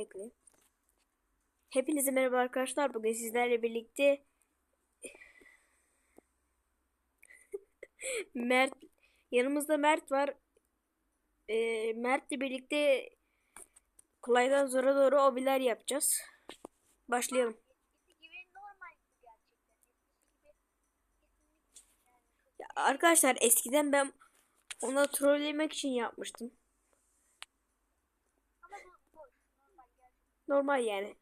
Bekle. Hepinize merhaba arkadaşlar. Bugün sizlerle birlikte Mert yanımızda Mert var. Ee, Mert'le birlikte kolaydan zora doğru obiler yapacağız. Başlayalım. Ya arkadaşlar eskiden ben ona trollemek için yapmıştım. ama bu boş normal gerçekten. Normal yani.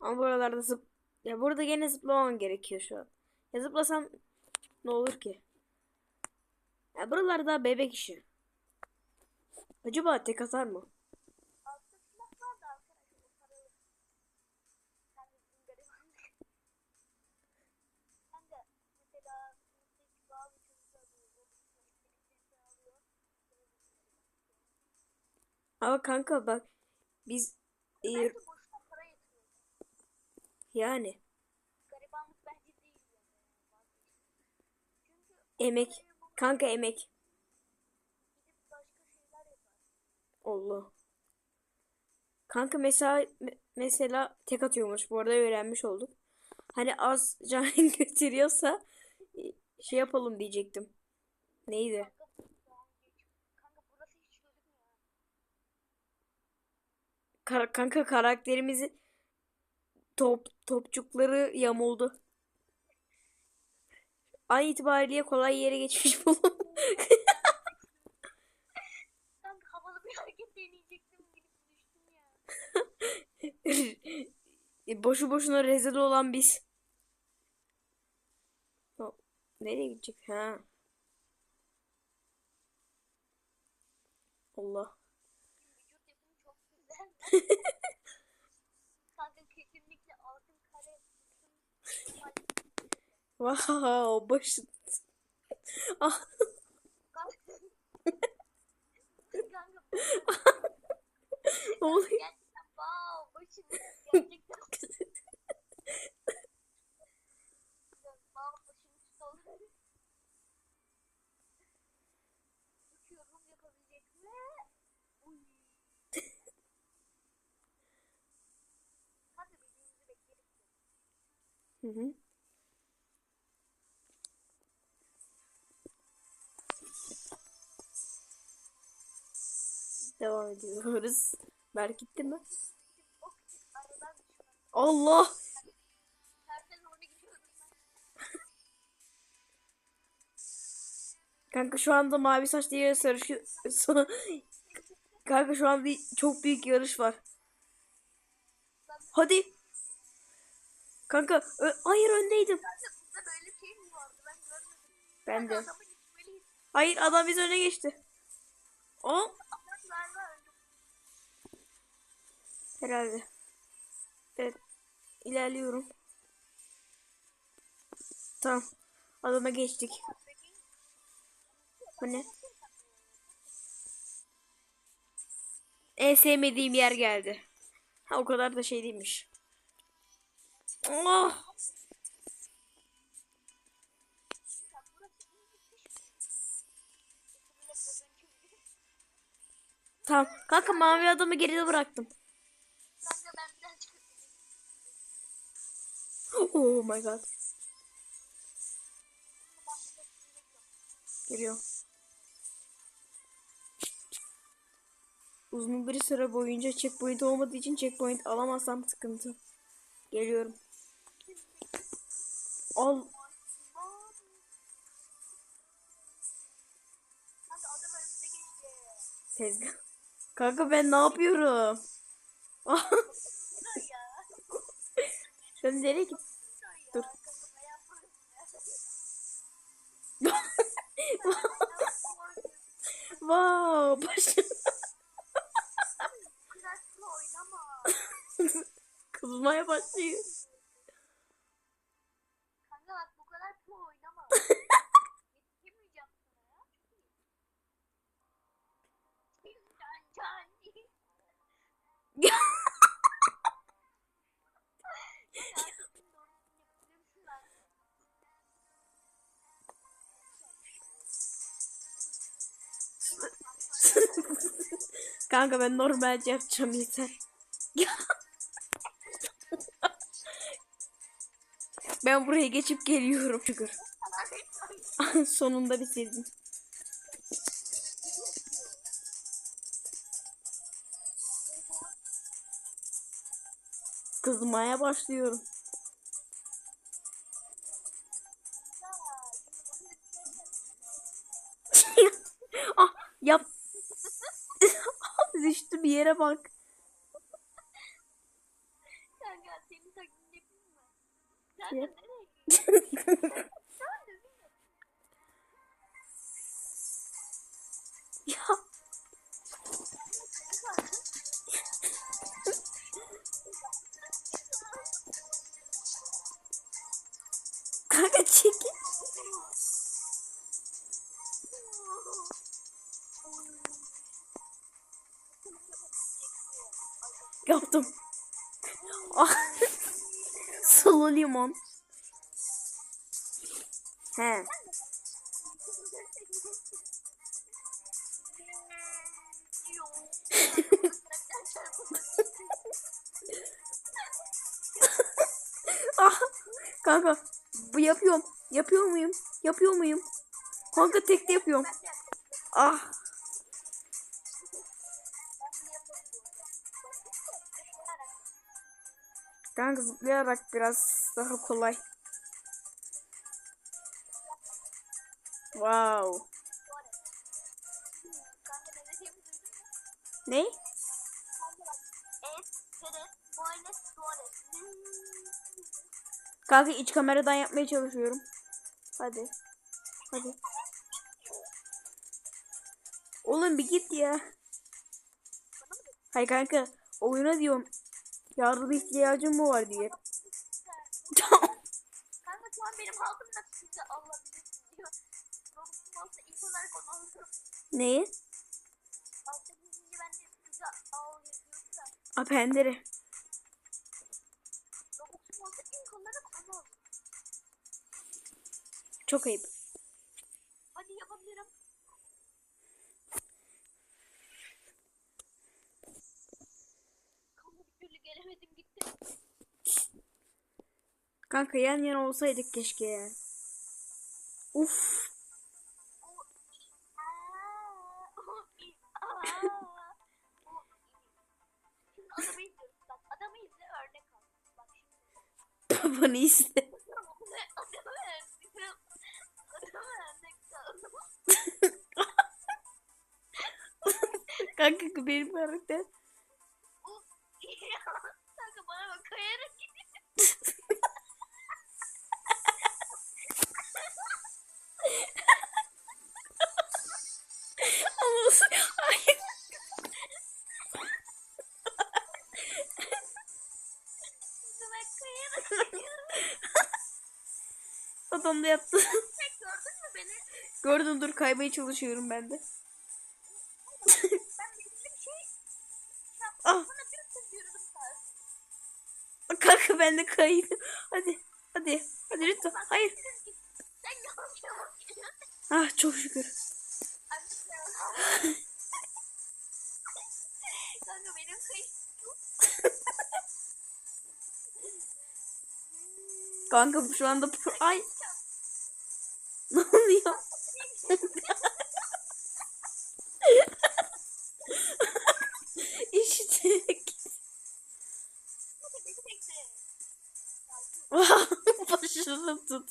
Ama buralarda zıp ya burada gene zıplaman gerekiyor şu an. Ya zıplasam ne olur ki? Ya buralarda bebek işi. Acaba tek atar mı? Ama kanka bak biz e, yani emek kanka emek. Allah. Kanka mesela me- mesela tek atıyormuş. Bu arada öğrenmiş olduk. Hani az can götürüyorsa e, şey yapalım diyecektim. Neydi? Kanka bu daha geç. Kanka burası hiç gözükmüyor. ha. Kar- kanka karakterimizi top topçukları yamuldu. An itibariyle kolay yere geçmiş bulun. Kanka havalı bir hareket deneyecektim düştüm ya. Boşu boşuna rezil olan biz. Nereye gidecek? Ha. Allah. Kanka kesinlikle altın kare. Wow, başı. Ah, Kanka. Oluyor? gerçekten wow başım gerçekten. wow başım sol. Uçuyorum yapabilecek mi? Uy. Kanka birbirimizi bekleriz. Hı hı. Devam ediyoruz. Berk gitti mi? Allah! Kanka şu anda mavi saçlı yere sarışıyor. Kanka şu an bir çok büyük yarış var. Hadi. Kanka ö- hayır öndeydim. Burada böyle şey mi vardı ben görmedim. Ben de. Adamı gitmeliyiz. Hayır adam biz öne geçti. O Adam galiba öldü. herhalde. Evet. ilerliyorum. Tamam. Adama geçtik. Bu ne? En sevmediğim yer geldi. Ha o kadar da şey değilmiş. Oh! Tamam. Kanka mavi adamı geride bıraktım. Oh my god. Geliyor. Uzun bir süre boyunca checkpoint olmadığı için checkpoint alamazsam sıkıntı. Geliyorum. Al. Tezgah. Kanka ben ne yapıyorum? Ben nereye git? Dur wow, başım. Kızmaya başlıyor. Kanka ben normalce yapacağım yeter. ben buraya geçip geliyorum şükür. Sonunda bitirdim. Kızmaya başlıyorum. ah yap. Düştü bir yere bak. Kanka senin taklidini yapayım mı? Kanka Yap. nereye gidiyorsun? Sen de? Ya kanka çekil. Yaptım. Ah. Sulu limon. He. Ah. Kanka bu yapıyorum. Yapıyor muyum? Yapıyor muyum? Kanka tekte yapıyorum. Ah. Kanka zıplayarak biraz daha kolay. Wow. Ne? Kanka iç kameradan yapmaya çalışıyorum. Hadi. Hadi. Oğlum bir git ya. Hayır kanka oyuna diyorum. Yardıma ihtiyacım mı var diye. Kanka şu an benim halkımda sizi alabilirsiniz diyor. Robux'um olsa ilk olarak onu alırım. Neyi? Altta ben de al. A pencere. Robux'um olsa ilk olarak onu alırım. Çok ayıp. Hadi yapabilirim. Kanka gelemedim gitti. Kanka yan yana olsaydık keşke ya. Uf. O Aa, o i- aa, Gördün dur kaymaya çalışıyorum ben de. Şey. Ah. Karşısına. Kanka ben de kaydım. Hadi. Hadi. Hadi lütfen. Hayır. Ah çok şükür. Kanka benim kayıp. Kanka şu anda ay ne oluyor? İşte. Başını tut.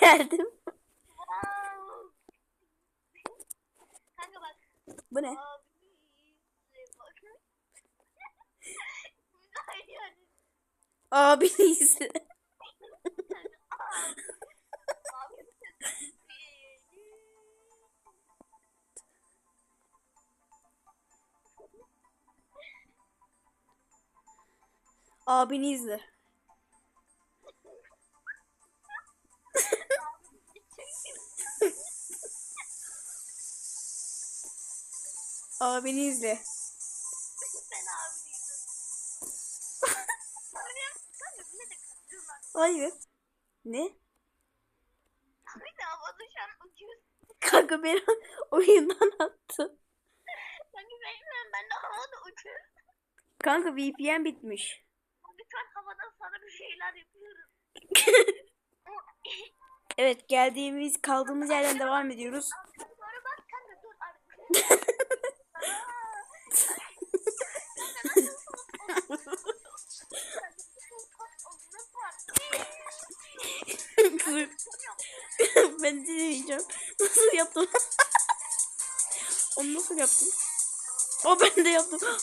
Geldim. Bu ne? Abi. Yani. Abini izle. Abi. Abini izle. Abini izle. Hayır. Ne? Bir de havada şu an uçuyorsun. Kanka beni oyundan attı. Sen güvenmiyorum ben de havada uçuyorum. Kanka VPN bitmiş. Lütfen havadan sana bir şeyler yapıyorum. Evet geldiğimiz kaldığımız yerden devam ediyoruz. Sonra bak kanka dur artık. ben de deneyeceğim. Nasıl yaptım? Onu nasıl yaptım? O ben de yaptım.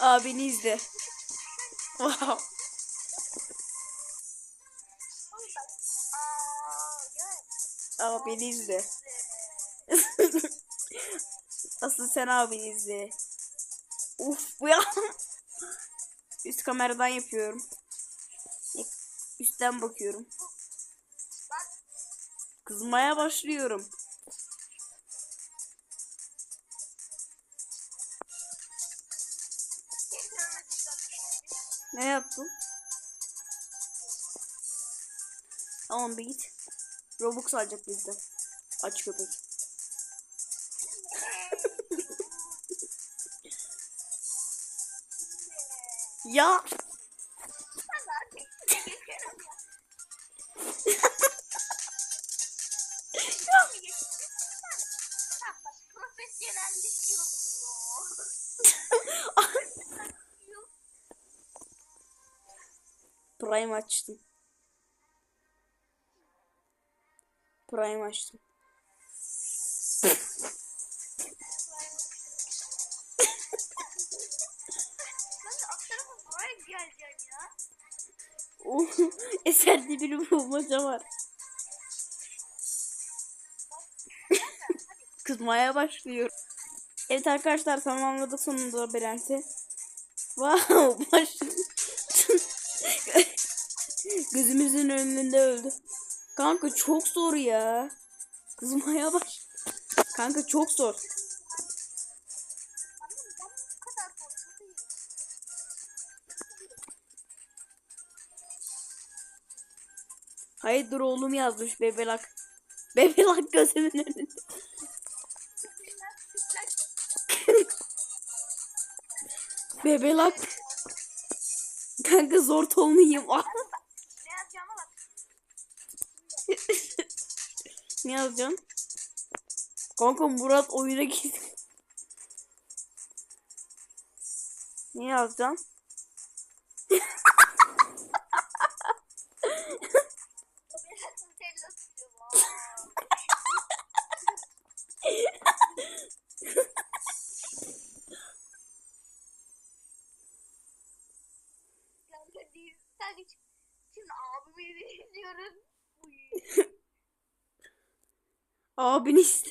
Abini izle. Wow. Abini izle. Asıl sen abini izle. Uf bu ya. Üst kameradan yapıyorum. Üstten bakıyorum. Kızmaya başlıyorum. Ne yaptın? Tamam bir git. Robux alacak bizden. Aç köpek. Ya Prime açtım. Prime açtım. Eserde bir bulmaca var. Kızmaya başlıyor. Evet arkadaşlar tamamladık sonunda labirenti. Wow başladı. Gözümüzün önünde öldü. Kanka çok zor ya. Kızmaya baş. Kanka çok zor. Hayır dur oğlum yazmış bebelak. Bebelak gözümün önünde. Bebelak. Kanka zor tonluyum. ne yazacaksın? Kanka Murat oyuna girdi. ne yazacaksın? Şimdi abimi izliyoruz. Uy. Abini iste.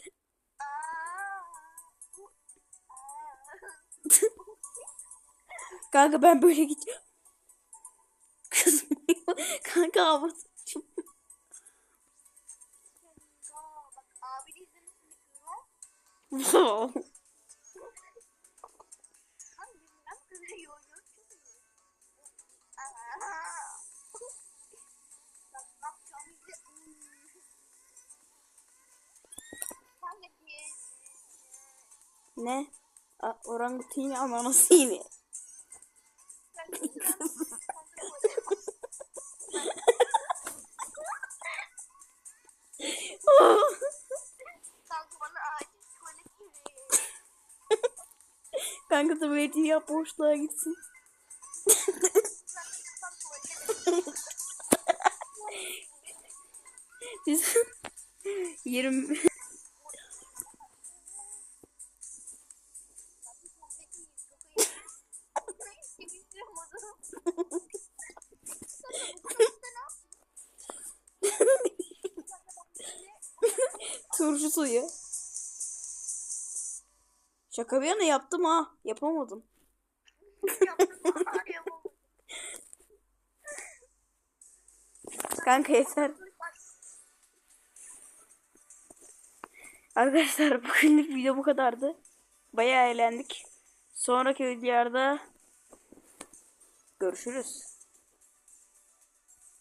Kanka ben böyle gideceğim. Kızmıyor. Kanka istiyorum. Wow. Ne? Orangutini acil tuvalet gereği. Kanka tuvaleti yap boşluğa gitsin. Biz 20 turşu suyu. Şaka bir yana yaptım ha. Yapamadım. Kanka yeter. Arkadaşlar bugünlük video bu kadardı. Bayağı eğlendik. Sonraki videolarda görüşürüz.